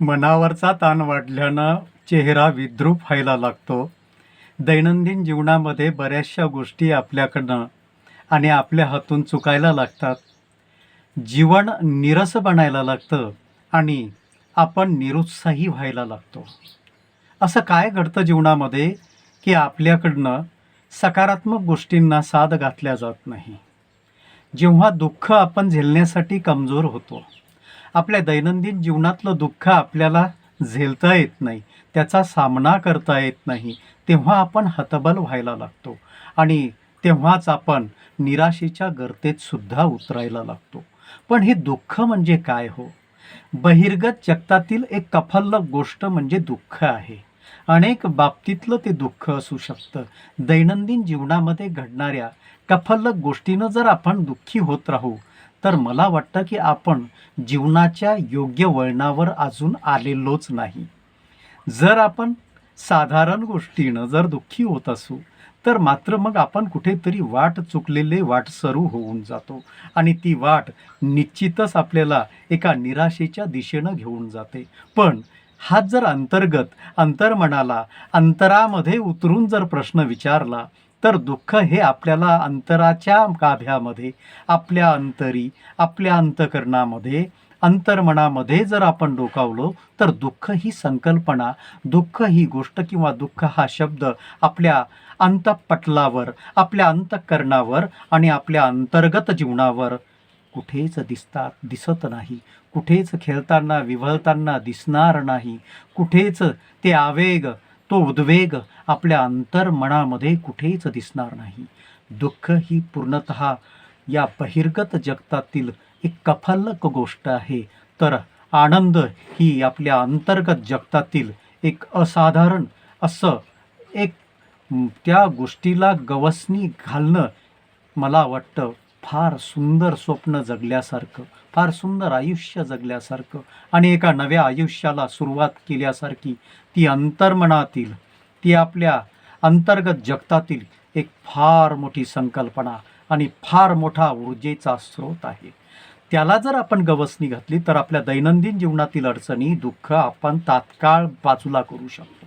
मनावरचा ताण वाढल्यानं चेहरा विद्रूप व्हायला लागतो. दैनंदिन जीवनामध्ये बऱ्याचशा गोष्टी आपल्याकडनं आणि आपल्या हातून चुकायला लागतात. जीवन निरस बनायला लागतं आणि आपण निरुत्साही व्हायला लागतो. असं काय घडतं जीवनामध्ये की आपल्याकडनं सकारात्मक गोष्टींना साथ घातल्या जात नाही. जेव्हा दुःख आपण झेलण्यासाठी कमजोर होतो आपल्या दैनंदिन जीवनातलं दुःख आपल्याला झेलता येत नाही त्याचा सामना करता येत नाही तेव्हा आपण हतबल व्हायला लागतो. आणि तेव्हाच आपण निराशेच्या गर्तेत सुद्धा उतरायला लागतो. पण हे दुःख म्हणजे काय हो? बहिर्गत जगतातील एक कफल्लक गोष्ट म्हणजे दुःख आहे. अनेक बाबतीतलं ते दुःख असू शकतं. दैनंदिन जीवनामध्ये घडणाऱ्या कफल्लक गोष्टीनं जर आपण दुःखी होत राहू तर मला वाटतं की आपण जीवनाच्या योग्य वळणावर अजून आलेलोच नाही. जर आपण साधारण गोष्टीनं जर दुःखी होत असू तर मात्र मग आपण कुठेतरी वाट चुकलेले वाट सरू होऊन जातो आणि ती वाट निश्चितच आपल्याला एका निराशेच्या दिशेनं घेऊन जाते. पण हाच जर अंतर्गत अंतर्मनाला अंतरामध्ये उतरून जर प्रश्न विचारला तर दुःख हे आपल्याला अंतराच्या गाभ्यामध्ये आपल्या अंतरी आपल्या अंतकरणामध्ये अंतर्मनामध्ये जर आपण डोकावलो तर दुःख ही संकल्पना दुःख ही गोष्ट किंवा दुःख हा शब्द आपल्या अंतपटलावर आपल्या अंतकरणावर आणि आपल्या अंतर्गत जीवनावर कुठेच दिसतात दिसत नाही. कुठेच खेळताना विव्हळताना दिसणार नाही. कुठेच ते आवेग तो उद्वेग आपल्या अंतर्मनामध्ये कुठेच दिसणार नाही. दुःख ही पूर्णत या बहिर्गत जगतातील एक कफल्लक गोष्ट आहे. तर आनंद ही आपल्या अंतर्गत जगतातील एक असाधारण असं एक त्या गोष्टीला गवसणी घालणं मला वाटतं. फार सुंदर स्वप्न जगल्यासारखं फार सुंदर आयुष्य जगल्यासारखं आणि एका नव्या आयुष्याला सुरुवात केल्यासारखी ती अंतर्मनातील ती आपल्या अंतर्गत जगतातील एक फार मोठी संकल्पना आणि फार मोठा ऊर्जेचा स्रोत आहे. त्याला जर आपण गवसणी घातली तर आपल्या दैनंदिन जीवनातील अडचणी दुःख आपण तात्काळ बाजूला करू शकतो.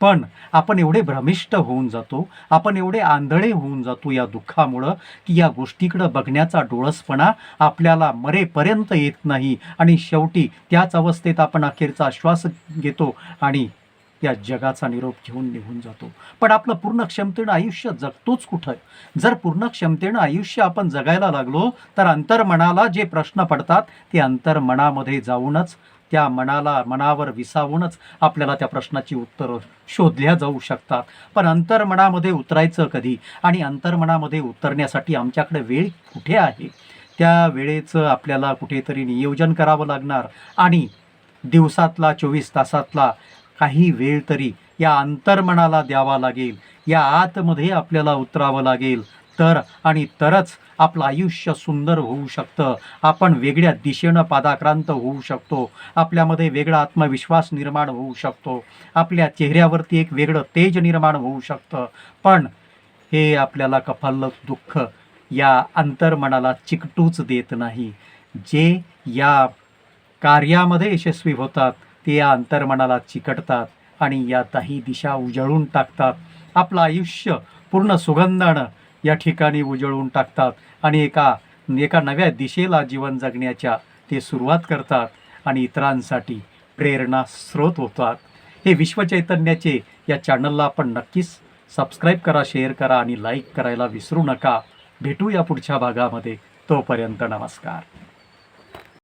पण आपण एवढे भ्रमिष्ट होऊन जातो आपण एवढे आंधळे होऊन जातो या दुःखामुळं की या गोष्टीकडं बघण्याचा डोळसपणा आपल्याला मरेपर्यंत येत नाही. आणि शेवटी त्याच अवस्थेत आपण अखेरचा श्वास घेतो आणि या जगाचा निरोप घेऊन निघून जातो. पण आपलं पूर्ण क्षमतेनं आयुष्य जगतोच कुठं? जर पूर्ण क्षमतेनं आयुष्य आपण जगायला लागलो तर अंतर्मनाला जे प्रश्न पडतात ते अंतर्मनामध्ये जाऊनच त्या मनाला मनावर विसावूनच आपल्याला त्या प्रश्नाची उत्तरं शोधल्या जाऊ शकतात. पण अंतर्मनामध्ये उतरायचं कधी? आणि अंतर्मनामध्ये उतरण्यासाठी आमच्याकडे वेळ कुठे आहे? त्या वेळेचं आपल्याला कुठेतरी नियोजन करावं लागणार. आणि दिवसातला चोवीस तासातला काही वेळ तरी या अंतर्मनाला द्यावा लागेल. या आतमध्ये आपल्याला उतरावं लागेल. तर आणि तरच आपलं आयुष्य सुंदर होऊ शकतं. आपण वेगळ्या दिशेनं पादाक्रांत होऊ शकतो. आपल्यामध्ये वेगळा आत्मविश्वास निर्माण होऊ शकतो. आपल्या चेहऱ्यावरती एक वेगळं तेज निर्माण होऊ शकतं. पण हे आपल्याला कफल्लक दुःख या अंतर्मनाला चिकटूच देत नाही. जे या कार्यामध्ये यशस्वी होतात ते या अंतर्मनाला चिकटतात आणि या दाही दिशा उजळून टाकतात. आपलं आयुष्य पूर्ण सुगंधानं या ठिकाणी उजळून टाकतात आणि एका एका नव्या दिशेला जीवन जगण्याच्या ते सुरुवात करतात आणि इतरांसाठी प्रेरणा स्रोत होतात. हे विश्वचैतन्याचे या चॅनलला आपण नक्कीच सबस्क्राईब करा शेअर करा आणि लाईक करायला विसरू नका. भेटू या पुढच्या भागामध्ये. तोपर्यंत नमस्कार.